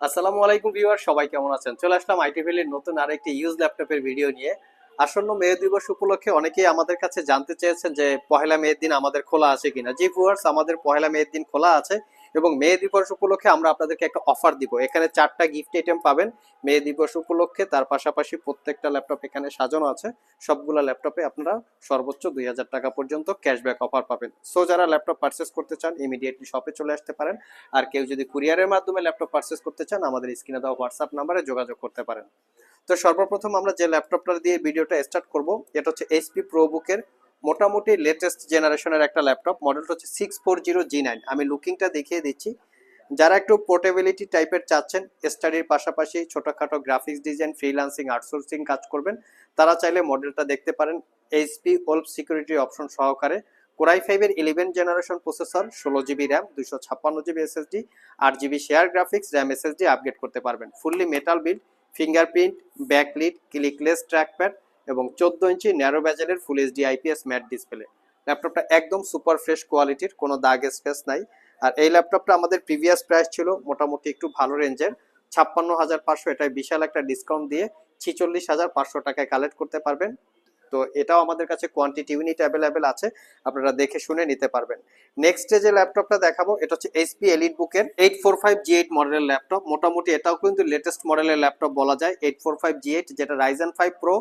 আসসালামু আলাইকুম ভিউয়ার সবাই কেমন আছেন? চলে আসলাম আইটি ভ্যালির নতুন আরেকটি ইউজ ল্যাপটপের ভিডিও নিয়ে। আসন্ন মে দিবস উপলক্ষে অনেকেই আমাদের কাছে জানতে চেয়েছেন যে পহেলা মেয়ের দিন আমাদের খোলা আছে কিনা। জি ভিউয়ার্স, আমাদের পহেলা মেয়ের দিন খোলা আছে। এবং মে দিবস উপলক্ষে আমরা আপনাদেরকে একটা অফার দিব। এখানে চারটা গিফট আইটেম পাবেন। মে দিবস উপলক্ষে তার পাশাপাশি প্রত্যেকটা ল্যাপটপ এখানে সাজানো আছে। সবগুলা ল্যাপটপে আপনারা সর্বোচ্চ দুই হাজার টাকা পর্যন্ত ক্যাশব্যাক অফার পাবেন। সো যারা ল্যাপটপ পারচেস করতে চান ইমিডিয়েটলি শপে চলে আসতে পারেন। আর কেউ যদি কুরিয়ারের মাধ্যমে ল্যাপটপ পারচেস করতে চান, আমাদের স্ক্রিনে দেওয়া হোয়াটসঅ্যাপ নাম্বারে যোগাযোগ করতে পারেন। তো সর্বপ্রথম আমরা যে ল্যাপটপটা দিয়ে ভিডিওটা স্টার্ট করব, এটা হচ্ছে এইচপি প্রোবুকের মোটামুটি লেটেস্ট জেনারেশনের একটা ল্যাপটপ মডেলটা হচ্ছে six four zero G nine আমি লুকিংটা দেখিয়ে দিচ্ছি। যারা একটু পোর্টেবিলিটি টাইপের চাচ্ছেন স্টাডির পাশাপাশি ছোটোখাটো গ্রাফিক্স ডিজাইন ফ্রিলান্সিং আউটসোর্সিং কাজ করবেন, তারা চাইলে মডেলটা দেখতে পারেন। এইচপি ওল্প সিকিউরিটি অপশন সহকারে। কোরাই ফাইভের ইলেভেন জেনারেশন প্রসেসর ষোলো জিবি র্যাম দুশো ছাপ্পান্ন জিবি এসএসডি আট GB share graphics RAM SSD upgrade করতে পারবেন। Fully metal build fingerprint backlit clickless trackpad এবং চোদ্দ inch narrow ব্যাজেলের full HD IPS matte display ল্যাপটপটা একদম সুপার ফ্রেশ কোয়ালিটির কোনো দাগ স্পেস নাই। আর এই ল্যাপটপটা আমাদের প্রিভিয়াস প্রাইস ছিল মোটামুটি একটু ভালো রেঞ্জের ছাপ্পান্ন হাজার পাঁচশো এটাই বিশাল একটা ডিসকাউন্ট দিয়ে ছিচল্লিশ হাজার পাঁচশো টাকায় কালেক্ট করতে পারবেন। তো এটাও আমাদের কাছে কোয়ান্টিটি ইউনিট অ্যাভেলেবেল আছে, আপনারা দেখে শুনে নিতে পারবেন। নেক্সট যে ল্যাপটপটা দেখাবো, এটা হচ্ছে এইচপি এলিট বুকের eight four five G eight মডেলের ল্যাপটপ মোটামুটি এটাও কিন্তু লেটেস্ট মডেলের ল্যাপটপ বলা যায় eight four five G eight যেটা Ryzen five pro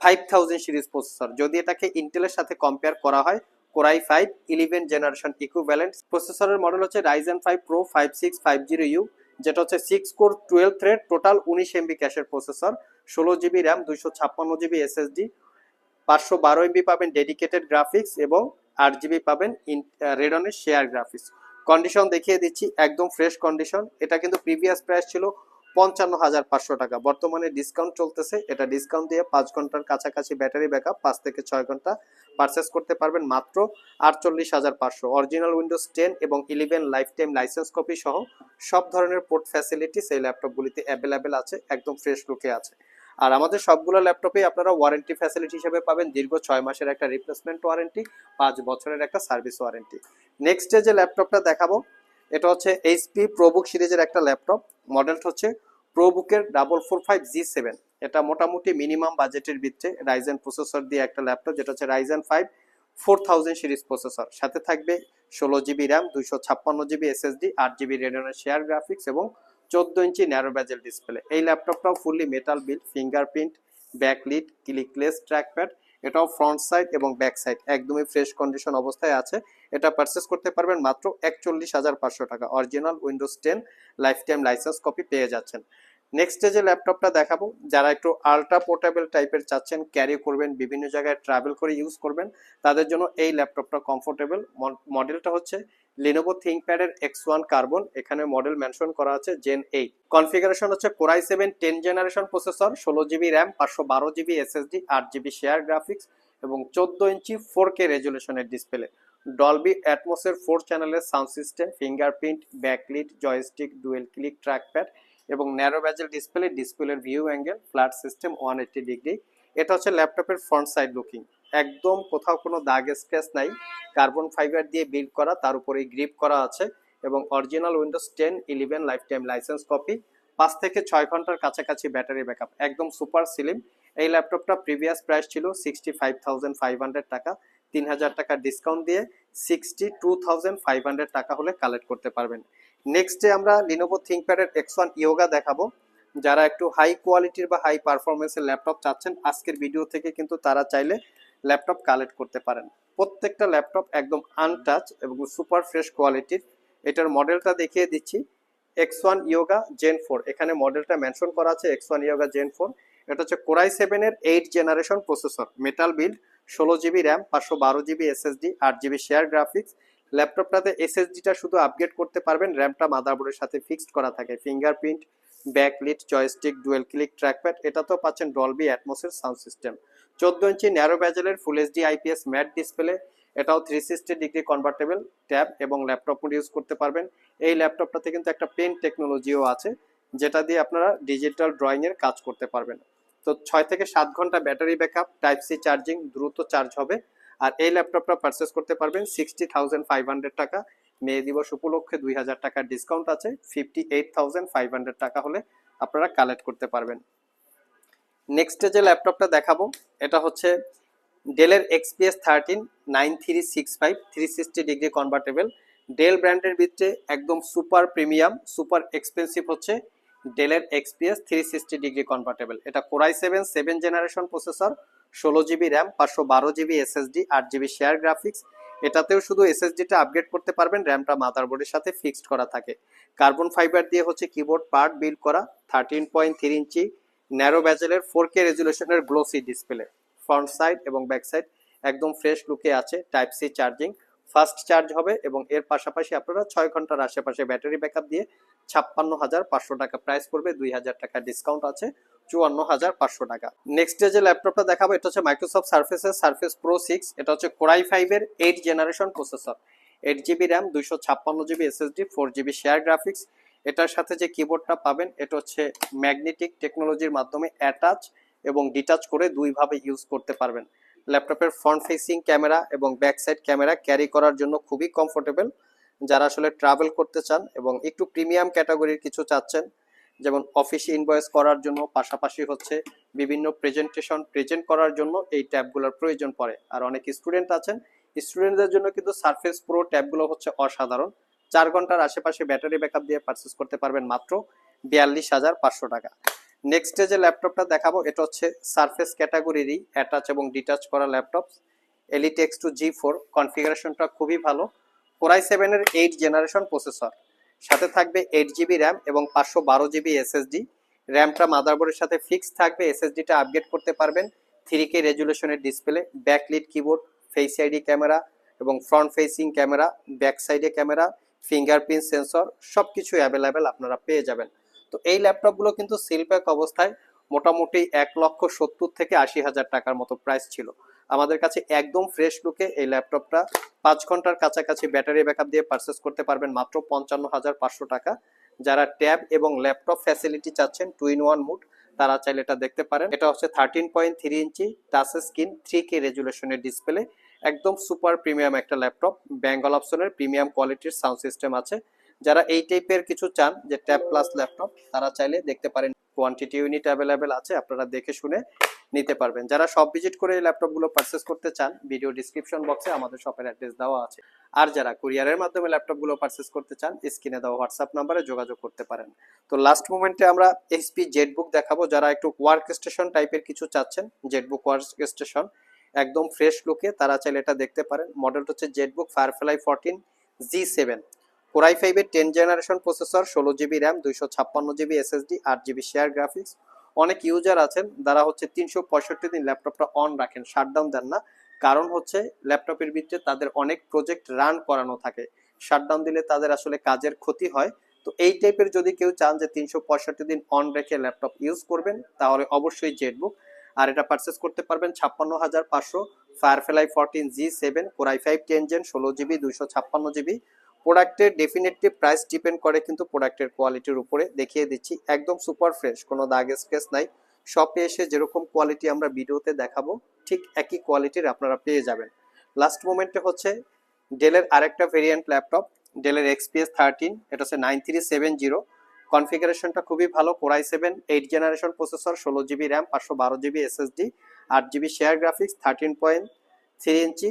five thousand series processor যদি এটাকে ইন্টেলের সাথে কম্পেয়ার করা হয় core i five eleven generation equivalent প্রসেসরের মডেল হচ্ছে Ryzen five pro five six five zero U যেটা হচ্ছে six core twelve thread total উনিশ এমবি ক্যাশের প্রসেসর ষোলো জিবি র্যাম দুইশো ছাপ্পান্ন জিবি এসএসডি পাঁচশো বারো এমবি পাবেন ডেডিকেটেড গ্রাফিক্স এবং আট জিবি পাবেন রেডনের শেয়ার গ্রাফিক্স কন্ডিশন দেখিয়ে দিচ্ছি, একদম ফ্রেশ কন্ডিশন এটা কিন্তু প্রিভিয়াস প্রাইস ছিল পঞ্চান্ন হাজার পাঁচশো টাকা। বর্তমানে ডিসকাউন্ট চলতেছে। এটা ডিসকাউন্ট দিয়ে পাঁচ ঘণ্টার কাছাকাছি ব্যাটারি ব্যাকআপ পাঁচ থেকে ছয় ঘণ্টা পারচেস করতে পারবেন মাত্র আটচল্লিশ হাজার পাঁচশো। অরিজিনাল উইন্ডোজ টেন এবং eleven life time license copy সহ সব ধরনের পোর্ট ফ্যাসিলিটিস এই ল্যাপটপগুলিতে অ্যাভেলেবেল আছে, একদম ফ্রেশ লুকে আছে। আর আমাদের সবগুলো ল্যাপটপে আপনারা ওয়ারেন্টি ফ্যাসিলিটি হিসেবে পাবেন দীর্ঘ ছয় মাসের একটা রিপ্লেসমেন্ট ওয়ারেন্টি পাঁচ বছরের একটা সার্ভিস ওয়ারেন্টি নেক্সট ডে যে ল্যাপটপটা দেখাবো, এটা হচ্ছে এইচপি প্রোবুক সিরিজের একটা ল্যাপটপ মডেলটা হচ্ছে প্রোবুকের double four five G seven এটা মোটামুটি মিনিমাম বাজেটের ভিত্তিতে রাইজেন প্রসেসর দিয়ে একটা ল্যাপটপ যেটা হচ্ছে Ryzen five four thousand series processor সাথে থাকবে ষোলো জিবি র্যাম দুইশো ছাপ্পান্ন জিবি এসএসডি আট জিবি রেডিয়নের শেয়ার গ্রাফিক্স এবং চোদ্দ ইঞ্চি ন্যারো ব্যাজেল ডিসপ্লে এই ল্যাপটপটাও fully metal build fingerprint backlit clickless trackpad এটাও ফ্রন্ট সাইড এবং ব্যাক সাইড একদমই ফ্রেশ কন্ডিশন অবস্থায় আছে। এটা পারচেস করতে পারবেন মাত্র একচল্লিশ হাজার পাঁচশো টাকা। Original Windows ten life time license copy পেয়ে যাচ্ছেন। নেক্সট যে ল্যাপটপটা দেখাবো, যারা একটু আল্ট্রা পোর্টেবল টাইপের চাচ্ছেন ক্যারি করবেন, বিভিন্ন জায়গায় ট্রাভেল করে ইউজ করবেন, তাদের জন্য এই ল্যাপটপটা কমফোর্টেবল মডেলটা হচ্ছে লিনোভো থিঙ্কপ্যাডের এক্স ওয়ান কার্বন এখানে মডেল মেনশন করা আছে জেন এইট কনফিগারেশন হচ্ছে core i seven ten generation processor ষোলো জিবি র্যাম পাঁচশো বারো জিবি এসএসডি আট জিবি শেয়ার গ্রাফিক্স এবং চোদ্দ ইঞ্চি ফোর কে রেজুলেশনের ডিসপ্লে ডলবি অ্যাটমোসের ফোর চ্যানেলের sound system fingerprint backlit joystick dual click trackpad এবং ন্যারো ব্যাজেল ডিসপ্লে ডিসপ্লের view angle flat system one eighty degree এটা হচ্ছে ল্যাপটপের ফ্রন্ট সাইড লুকিং একদম কোথাও কোনো দাগ স্ক্র্যাচ নাই। কার্বন ফাইবার দিয়ে বিল্ড করা, তার উপরে গ্রিপ করা আছে এবং original Windows ten eleven life time license copy পাঁচ থেকে ছয় ঘণ্টার কাছাকাছি ব্যাটারি ব্যাকআপ একদম সুপার সিলিম এই ল্যাপটপটা প্রিভিয়াস প্রাইস ছিল sixty five thousand five hundred টাকা। তিন হাজার টাকা ডিসকাউন্ট দিয়ে sixty two thousand five hundred টাকা হলে কালেক্ট করতে পারবেন। নেক্সট ডে আমরা লিনোভো থিঙ্কপ্যাডের এক্স ওয়ান ইয়োগা দেখাবো। যারা একটু হাই কোয়ালিটির বা হাই পারফরমেন্সের ল্যাপটপ চাচ্ছেন, আজকের ভিডিও থেকে কিন্তু তারা চাইলে ল্যাপটপ কালেক্ট করতে পারেন। প্রত্যেকটা ল্যাপটপ একদম আনটাচ এবং সুপার ফ্রেশ কোয়ালিটির এটার মডেলটা দেখিয়ে দিচ্ছি। X one Yoga gen four এখানে মডেলটা মেনশন করা আছে X one Yoga gen four এটা হচ্ছে কোরাই সেভেনের eight generation processor metal build ষোলো জিবি র্যাম পাঁচশো বারো জিবি এসএসডি আট জিবি শেয়ার গ্রাফিক্স ল্যাপটপটাতে এসএসডিটা শুধু আপগ্রেড করতে পারবেন র্যামটা মাদারবোর্ডের সাথে ফিক্সড করা থাকে। Fingerprint backlit joystick dual click trackpad এটা তো পাচ্ছেন ডলবি অ্যাটমোসের সাউন্ড সিস্টেম চোদ্দ inch narrow ব্যাজেলের full HD IPS matte display এটাও three sixty degree convertible tab এবং ল্যাপটপ ইউজ করতে পারবেন। এই ল্যাপটপটাতে কিন্তু একটা পেন টেকনোলজিও আছে, যেটা দিয়ে আপনারা ডিজিটাল ড্রয়িং এর কাজ করতে পারবেন। তো ছয় থেকে সাত ঘণ্টা battery backup type C charging দ্রুত চার্জ হবে। আর এই ল্যাপটপটা পারচেস করতে পারবেন সিক্সটি থাউজেন্ড ফাইভ হান্ড্রেড টাকা। মে দিবস উপলক্ষে দুই হাজার টাকার ডিসকাউন্ট আছে fifty eight thousand five hundred টাকা হলে আপনারা কালেক্ট করতে পারবেন। নেক্সট যে ল্যাপটপটা দেখাবো, এটা হচ্ছে ডেলের XPS thirteen nine three six five three sixty degree convertible Dell ব্র্যান্ডের ভিতরে একদম সুপার প্রিমিয়াম সুপার এক্সপেন্সিভ হচ্ছে ডেলের XPS three sixty degree convertible এটা core i seven seven generation processor ষোলো জিবি র্যাম, পাঁচশো বারো জিবি এসএসডি আট জিবি শেয়ার গ্রাফিক্স এটাতেও শুধু এসএসডিটা আপগ্রেড করতে পারবেন, র্যামটা মাদারবোর্ডের সাথে ফিক্সড করা থাকে। কার্বন ফাইবার দিয়ে হচ্ছে কিবোর্ড পার্ট বিল্ড করা thirteen point three inch narrow ব্যাজেলের four K রেজুলেশনের গ্লোসি ডিসপ্লে ফ্রন্ট সাইড এবং ব্যাক সাইড একদম ফ্রেশ লুকে আছে type C charging fast charge হবে এবং এর পাশাপাশি আপনারা ছয় ঘণ্টার আশেপাশে ব্যাটারি ব্যাকআপ দিয়ে ছাপ্পান্ন হাজার পাঁচশো টাকা প্রাইস পড়বে, দুই হাজার টাকা ডিসকাউন্ট আছে। চুয়ান্ন হাজার পাঁচশো টাকা। নেক্সট ডে যে ল্যাপটপটা দেখাবো, এটা হচ্ছে মাইক্রোসফট সার্ফেসের সার্ফেস প্রো সিক্স এটা হচ্ছে কোরাই ফাইভের eight generation processor eight GB RAM দুইশো ছাপ্পান্ন GB SSD four GB share graphics এটার সাথে যে কিবোর্ডটা পাবেন, এটা হচ্ছে ম্যাগনেটিক টেকনোলজির মাধ্যমে অ্যাটাচ এবং ডিটাচ করে দুইভাবে ইউজ করতে পারবেন। ল্যাপটপের ফ্রন্ট ফেসিং ক্যামেরা এবং ব্যাক সাইড ক্যামেরা ক্যারি করার জন্য খুবই কমফোর্টেবল যারা আসলে ট্রাভেল করতে চান এবং একটু প্রিমিয়াম ক্যাটাগরির কিছু চাচ্ছেন যেমন অফিস ইনভয়েস করার জন্য, পাশাপাশি হচ্ছে বিভিন্ন প্রেজেন্টেশন প্রেজেন্ট করার জন্য এই ট্যাবগুলোর প্রয়োজন পড়ে। আর অনেক স্টুডেন্ট আছেন স্টুডেন্টদের জন্য কিন্তু সারফেস প্রো ট্যাবগুলো হচ্ছে অসাধারণ। চার ঘণ্টার আশেপাশে ব্যাটারি ব্যাকআপ দিয়ে পারচেস করতে পারবেন মাত্র বিয়াল্লিশ হাজার পাঁচশো টাকা। নেক্সট যে ল্যাপটপটা দেখাবো, এটা হচ্ছে সারফেস ক্যাটাগরিরই অ্যাটাচ এবং ডিটাচ করা laptop elite x two G four কনফিগারেশনটা খুবই ভালো। কোরাই সেভেনের এইট জেনারেশন প্রসেসর সাথে থাকবে এইট জিবি র্যাম এবং পাঁচশো বারো জিবি এসএসডি র্যামটা মাদারবোর্ডের সাথে ফিক্স থাকবে এসএসডিটা আপগ্রেড করতে পারবেন। Three K রেজুলেশনের display backlit keyboard face ID camera এবং ফ্রন্ট ফেসিং ক্যামেরা ব্যাক সাইডে ক্যামেরা ফিঙ্গারপ্রিন্ট সেন্সর সব কিছু অ্যাভেলেবেল আপনারা পেয়ে যাবেন। তো এই ল্যাপটপগুলো কিন্তু সিলপ্যাক অবস্থায় মোটামুটি এক লক্ষ সত্তর থেকে আশি হাজার টাকার মতো প্রাইস ছিল। আমাদের কাছে একদম ফ্রেশ লুকে এই ল্যাপটপটা পাঁচ ঘণ্টার কাছাকাছি ব্যাটারি ব্যাকআপ দিয়ে পারচেস করতে পারবেন মাত্র পঞ্চান্ন হাজার পাঁচশো টাকা। যারা ট্যাব এবং ল্যাপটপ ফ্যাসিলিটি চাচ্ছেন টু ইন ওয়ান মুড তারা চাইলে এটা দেখতে পারেন। এটা হচ্ছে thirteen point three inch touch screen three K রেজুলেশনের display একদম সুপার প্রিমিয়াম একটা ল্যাপটপ বেঙ্গল অপশনের প্রিমিয়াম কোয়ালিটির সাউন্ড সিস্টেম আছে। যারা এই টাইপের কিছু চান, যে ট্যাব প্লাস ল্যাপটপ তারা চাইলে দেখতে পারেন। কোয়ান্টিটি ইউনিট অ্যাভেলেবেল আছে, আপনারা দেখে শুনে নিতে পারবেন। যারা সব ভিজিট করে এই ল্যাপটপগুলো পারচেস করতে চান ভিডিও ডিসক্রিপশন বক্সে আমাদের শপের অ্যাড্রেস দেওয়া আছে। আর যারা কুরিয়ারের মাধ্যমে ল্যাপটপগুলো পারচেস করতে চান স্ক্রিনে দেওয়া হোয়াটসঅ্যাপ নাম্বারে যোগাযোগ করতে পারেন। তো লাস্ট মোমেন্টে আমরা এইচপি জেটবুক দেখাবো। যারা একটু ওয়ার্ক স্টেশন টাইপের কিছু চাচ্ছেন জেড বুক ওয়ার্ক স্টেশন একদম ফ্রেশ লুকে তারা চাইলে এটা দেখতে পারেন। মডেলটা হচ্ছে ZBook Firefly fourteen G seven core i ফাইভের টেন জেনারেশন প্রসেসর ষোলো জিবি র্যাম দুইশো ছাপ্পান্ন জিবি এসএসডি আট জিবি শেয়ার গ্রাফিক্স অনেক ইউজার আছেন যারা হচ্ছে তিনশো পঁয়ষট্টি দিন ল্যাপটপটা অন রাখেন শাটডাউন দেন না। কারণ হচ্ছে ল্যাপটপের ভিতরে তাদের অনেক প্রজেক্ট রান করানো থাকে। শাটডাউন দিলে তাদের আসলে কাজের ক্ষতি হয়। তো এই টাইপের যদি কেউ চান যে তিনশো পঁয়ষট্টি দিন অন রেখে ল্যাপটপ ইউজ করবেন, তাহলে অবশ্যই জেটবুক আর এটা পারচেস করতে পারবেন ছাপ্পান্ন হাজার পাঁচশো। Firefly fourteen G seven core i five ten gen ষোলো জিবি দুইশো ছাপ্পান্ন জিবি প্রোডাক্টের ডেফিনেটলি প্রাইস ডিপেন্ড করে কিন্তু প্রোডাক্টের কোয়ালিটির উপরে। দেখিয়ে দিচ্ছি, একদম সুপার ফ্রেশ কোনো দাগ স্কেচ নাই। শপে এসে যেরকম কোয়ালিটি আমরা ভিডিওতে দেখাবো, ঠিক একই কোয়ালিটির আপনারা পেয়ে যাবেন। লাস্ট মোমেন্টে হচ্ছে ডেলের আরেকটা ভেরিয়েন্ট ল্যাপটপ ডেলের এক্সপিএস থার্টিন এটা হচ্ছে নাইন থ্রি সেভেন জিরো কনফিগারেশনটা খুবই ভালো core i seven eight generation processor ষোলো জিবি র্যাম পাঁচশো বারো জিবি এসএসডি আট GB share graphics thirteen point three inch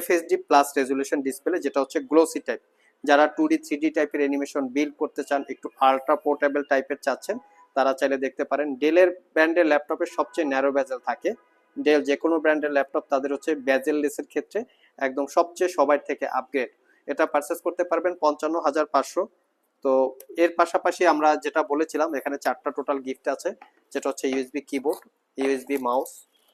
FHD plus resolution display যেটা হচ্ছে গ্লোসি টাইপ যারা টু ডি থ্রি ডি টাইপের অ্যানিমেশন বিল্ড করতে চান, একটু আলট্রা পোর্টেবল টাইপের চাচ্ছেন, তারা চাইলে দেখতে পারেন ডেলের ব্র্যান্ডের ল্যাপটপের সবচেয়ে ন্যারো ব্যাজেল থাকে। ডেল যে কোনো ব্র্যান্ডের ল্যাপটপ তাদের হচ্ছে ব্যাজেল লেসের ক্ষেত্রে একদম সবচেয়ে সবার থেকে আপগ্রেড এটা পারচেস করতে পারবেন পঞ্চান্ন হাজার পাঁচশো। তো এর পাশাপাশি আমরা যেটা বলেছিলাম, এখানে চারটা টোটাল গিফট আছে, যেটা হচ্ছে ইউএসবি কিবোর্ড ইউএসবি মাউস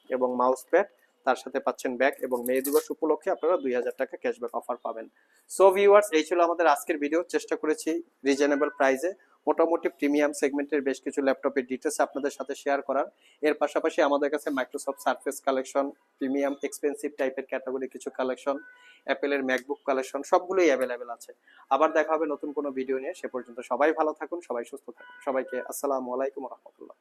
এবং মাউস প্যাড তার সাথে পাচ্ছেন ব্যাগ এবং মে দিবস উপলক্ষে আপনারা দুই হাজার টাকা ক্যাশব্যাক অফার পাবেন। সো ভিউয়ার্স এই ছিল আমাদের আজকের ভিডিও চেষ্টা করেছি রিজনেবল প্রাইসে মোটামুটি প্রিমিয়াম সেগমেন্টের বেশ কিছু ল্যাপটপের ডিটেলস আপনাদের সাথে শেয়ার করার। এর পাশাপাশি আমাদের কাছে Microsoft Surface collection premium expensive টাইপের ক্যাটাগরি কিছু কালেকশন অ্যাপেলের ম্যাকবুক কালেকশন সবগুলোই অ্যাভেলেবেল আছে। আবার দেখা হবে নতুন কোনো ভিডিও নিয়ে। সে পর্যন্ত সবাই ভালো থাকুন, সবাই সুস্থ থাকুন। সবাইকে আসসালামু আলাইকুম রহমতুল্লাহ।